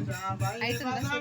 అవుతుందా?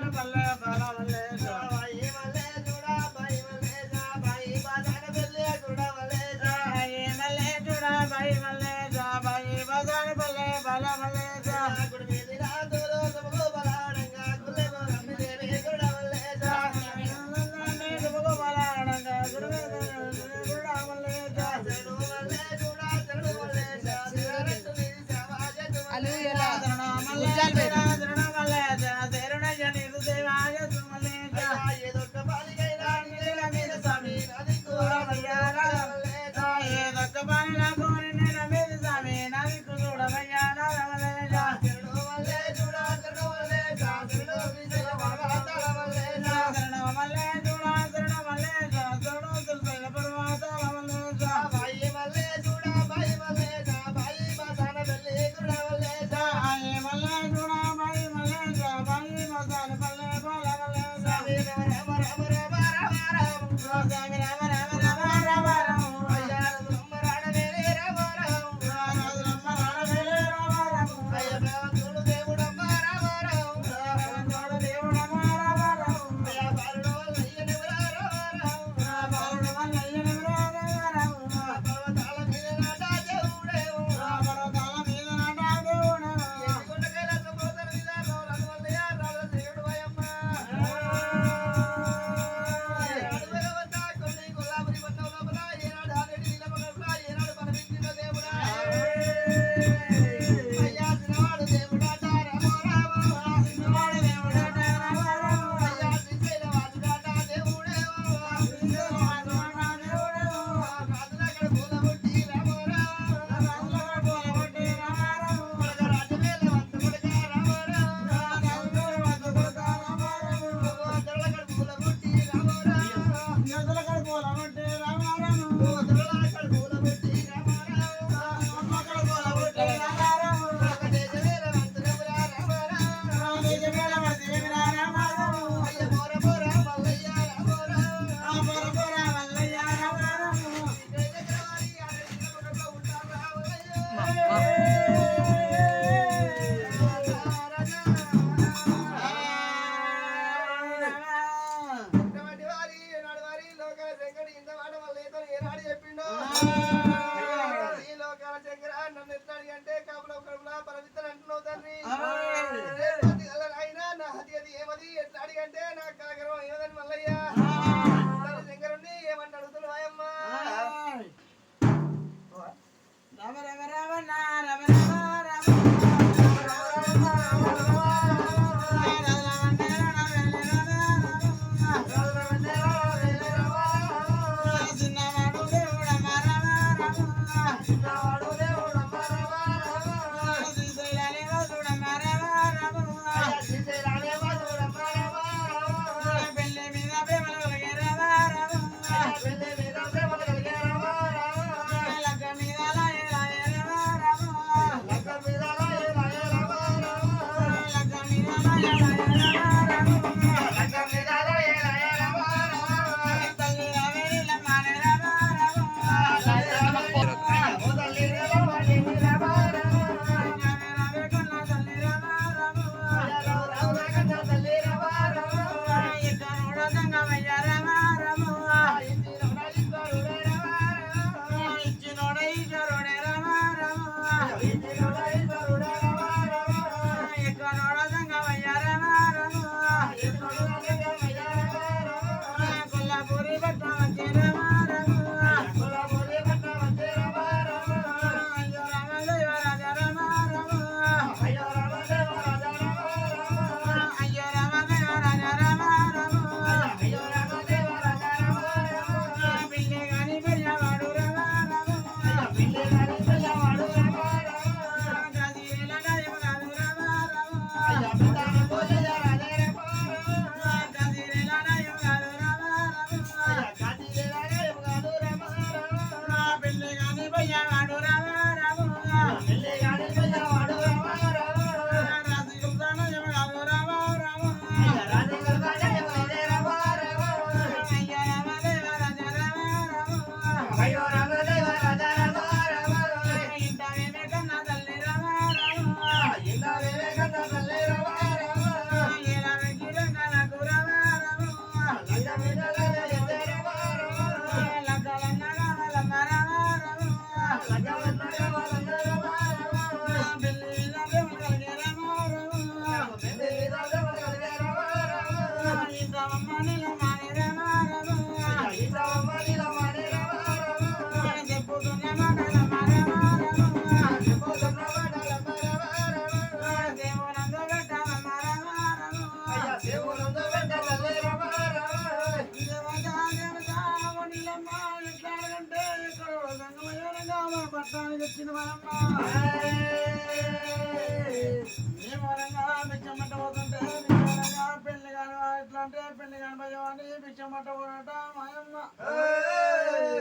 ఎట్లా అంటే పెళ్ళి కాని భయవాడి భిక్షం పట్టబోనట మాయమ్మ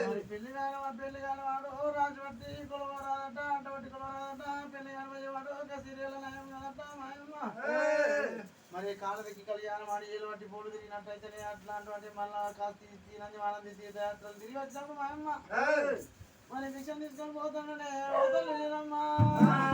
మరి పెళ్ళి కాని పెళ్ళి కాని వాడు రాజుబట్టి కొలవరాదట అంటబట్టి కొలవరాదట పెళ్ళి కాని భయవాడు ఒక సీరియల్ నయం కదట మాయమ్మ మరి కాళ్ళకి కళ్యాణం ఆడి ఏలు బట్టి పూలు తిరిగినట్టయితే అట్లాంటి మళ్ళా కాస్త తినని వాళ్ళని తీర్థయాత్రలు తిరిగి వచ్చినప్పుడు మా అమ్మ. మరి భిక్షం తీసుకొని పోతాననే వదలలేదమ్మా ఇంటకు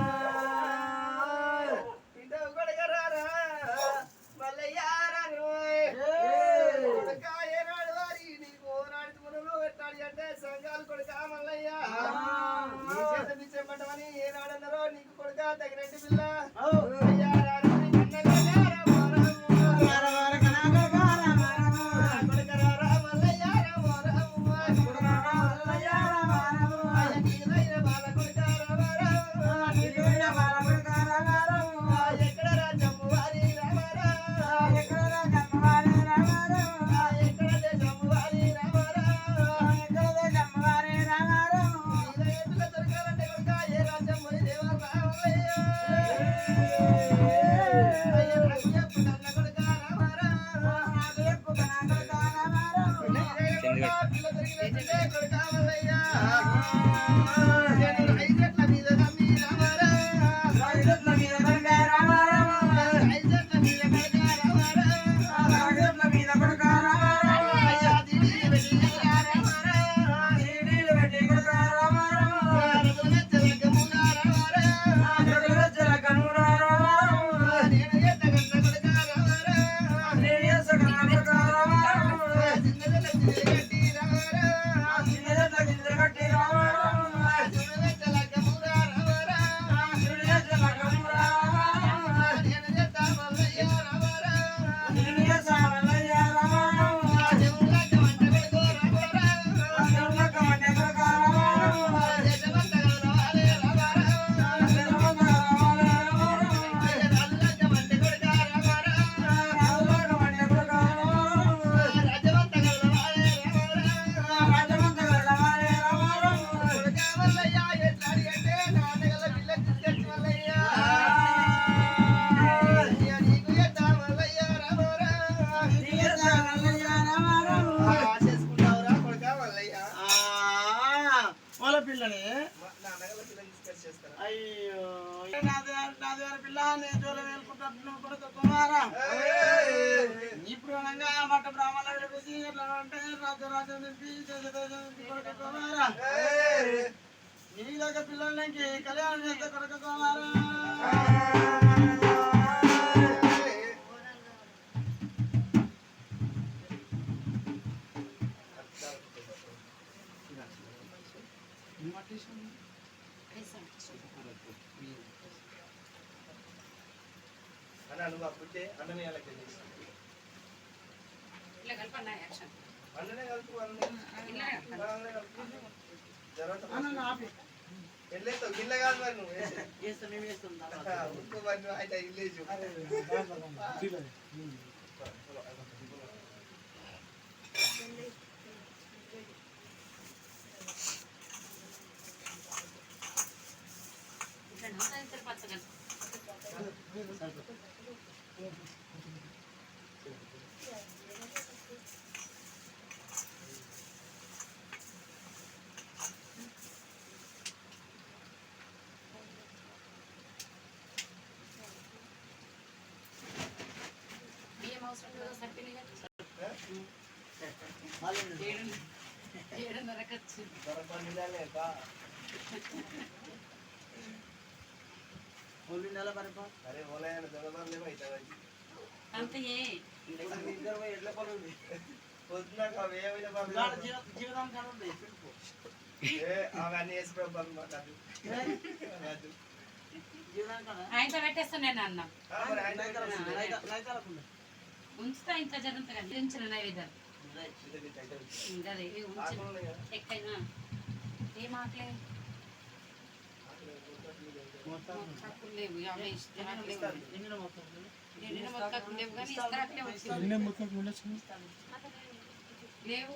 valer. వారి పిల్ల జోల కొడుకు కుమారా ఇప్పుడు అనగా మట్ట బ్రాహ్మణ పిలిచి ఎట్లా అంటే రాజ్య రాజ్యం నింపి కొడుకు కుమారా పిల్లలకి కళ్యాణం చేస్తే కొడుకు కుమారా అన్న నువ్వు అప్పుడే అన్ననే అలాగే చేసి అన్ననే కలుపు కలుపు. వెళ్ళేస్తావు గిల్ల కాదు మరి నువ్వు. మేము అయితే ఇల్లేజు అవన్నీ ఆయనతో పెట్టేస్తున్నాను అన్న. ఉంచుతా ఇంత జరుగుతుంది నైవేద్యాలు. లేవు.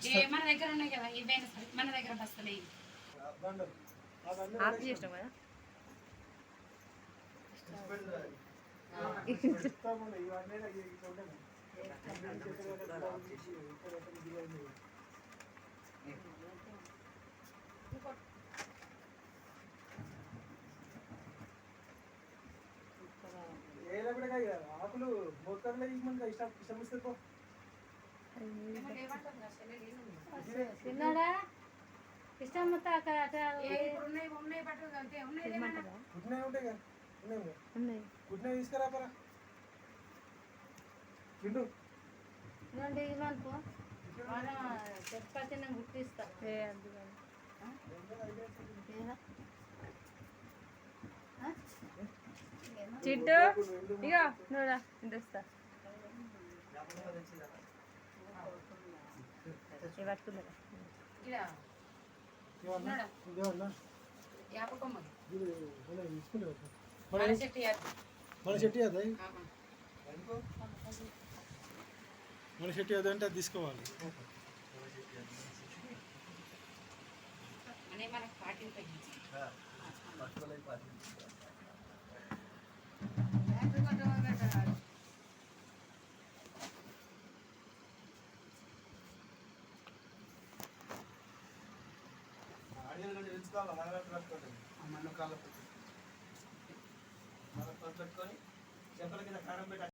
ఇస్తారు. మన దగ్గర ఉన్నాయి కదా ఇవైనా సరే మన దగ్గర బస్తలే ఆఫ్ చేసినాం కదా. ఆకులు మొత్తంలో ఇవ్వమంటే ఇష్టం ఇష్టం ఇస్తే? తిన్నాడా ఇష్టం మొత్తం అక్కడ ఉన్నాయి ఉన్నాయి పట్టు ఉన్నాయి ఉంటాయి కదా. ఉన్నాయి గుడ్నే తీసుకురా పరా చిండు ఇలాంటి ఇవ్వనుకో చపాతి నేను గుర్తిస్తా చిట్టు ఇగో నువ్వురా ఇంత పట్టుకుందా మన చెట్టు. మన చెట్టు ఆహా. మన చెట్టు ఏదో అంటే అది తీసుకోవాలి. అనే మనకు పాటింపయ్యింది మన కాళ్ళ పెట్టుకొని చెప్పుల కింద కారం పెట్టి